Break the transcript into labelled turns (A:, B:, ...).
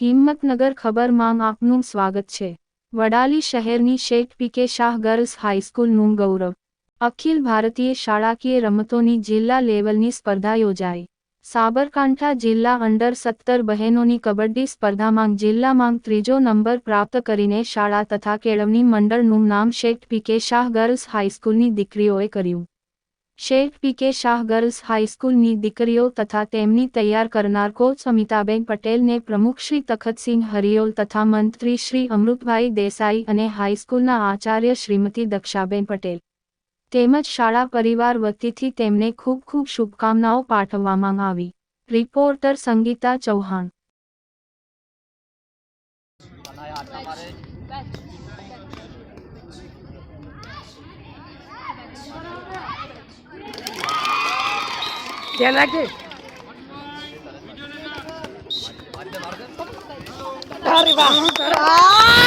A: હિંમતનગર ખબરમાં આપનું સ્વાગત છે. વડાલી શહેરની Sheikh P K Shah girls હાઈસ્કૂલનું ગૌરવ. અખિલ ભારતીય શાળાકીય રમતોની જિલ્લા લેવલની સ્પર્ધા યોજાઈ. સાબરકાંઠા જિલ્લા અંડર સત્તર બહેનોની કબડ્ડી સ્પર્ધામાં જિલ્લામાં ત્રીજો નંબર પ્રાપ્ત કરીને શાળા તથા કેળવણી મંડળનું નામ Sheikh P K Shah girls હાઈસ્કૂલની દીકરીઓએ કર્યું. Sheikh P K Shah girls હાઈસ્કૂલની દીકરીઓ તથા તેમની તૈયાર કરનાર કોચ અમિતાબેન પટેલને પ્રમુખ શ્રી તખતસિંહ હરિયોલ તથા મંત્રી શ્રી અમૃતભાઈ દેસાઈ અને હાઈસ્કૂલના આચાર્ય શ્રીમતી દક્ષાબેન પટેલ. તેમજ શાળા પરિવાર વતીથી તેમને ખૂબ ખૂબ શુભકામનાઓ પાઠવવામાં આવી. રિપોર્ટર સંગીતા ચૌહાણ.
B: ધ્યાન રાખજે. અરે વાહ.